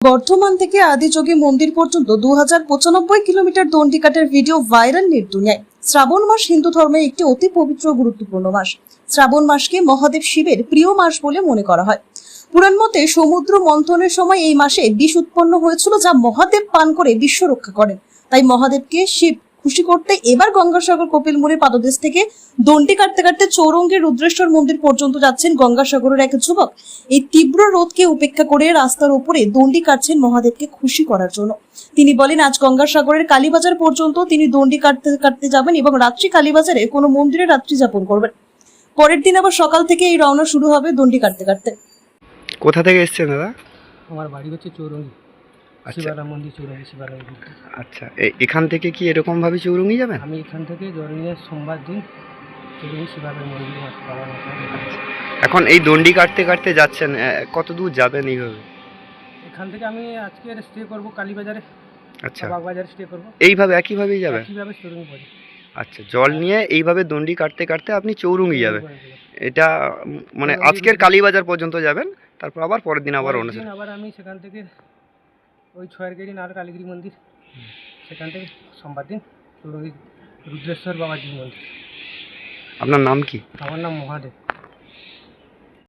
বর্ধমান থেকে আদিযোগী মন্দির পর্যন্ত দু হাজার পঁচানব্বই কিলোমিটার দণ্ডিকাটের ভিডিও ভাইরাল নেট দুনিয়ায় শ্রাবণ মাস হিন্দু ধর্মে একটি অতি পবিত্র গুরুত্বপূর্ণ মাস। শ্রাবণ মাসকে মহাদেব শিবের প্রিয় মাস বলে মনে করা হয়। পুরাণ মতে সমুদ্র মন্থনের সময় এই মাসে বিষ উৎপন্ন হয়েছিল যা মহাদেব পান করে বিশ্ব রক্ষা করেন। তাই মহাদেবকে শিব খুশি করতে এবার গঙ্গাসাগর কপিলমুড়ির পাদদেশ থেকে দণ্ডি কাটতে কাটতে চৌরঙ্গের রুদ্রেশ্বর মন্দির পর্যন্ত যাচ্ছেন গঙ্গাসাগরের এক যুবক। এই তীব্র রোদকে উপেক্ষা করে রাস্তার উপরে দণ্ডি কাটছেন মহাদেবকে খুশি করার জন্য। তিনি বলেন আজ গঙ্গাসাগরের কালীবাজার পর্যন্ত তিনি দণ্ডি কাটতে কাটতে যাবেন এবং রাত্রি কালীবাজারে কোনো মন্দিরে রাত্রি যাপন করবেন। পরের দিন আবার সকাল থেকে এই রওনা শুরু হবে দণ্ডি কাটতে কাটতে। কোথা থেকে এসছেন দাদা? আমার বাড়ি হচ্ছে চৌরঙ্গি। আচ্ছা। মন্দির চৌরঙ্গি শিবারাম আচ্ছা এখান থেকে কি এরকম ভাবে চৌরঙ্গি যাবেন? আমি এখান থেকে সোমবার দিন চৌরঙ্গি মন্দির মতো এখন এই দণ্ডি কাটতে কাটতে যাচ্ছেন কত দূর যাবেন এইভাবে? এখান থেকে আমি আজকে স্টে করব কালীবাজারে আচ্ছা। বাগবাজারে স্টে করব। এইভাবে একইভাবেই যাবেন? চৌরঙ্গি পড়ে আচ্ছা জল নিয়ে এইভাবে দণ্ডি কাটতে কাটতে আপনি চৌরঙ্গি যাবেন। এটা মানে আজকের কালীবাজার পর্যন্ত যাবেন তারপর আবার পরের দিন আবার অন্য আবার আমি সেখান থেকে ওই ছয়ের গেড়ি নার কালীগিরি মন্দির। সেখান থেকে সোমবার দিন চৌরঙ্গি রুদ্রেশ্বর বাবাজি মন্দির। আপনার নাম কি? আমার নাম মহাদেব।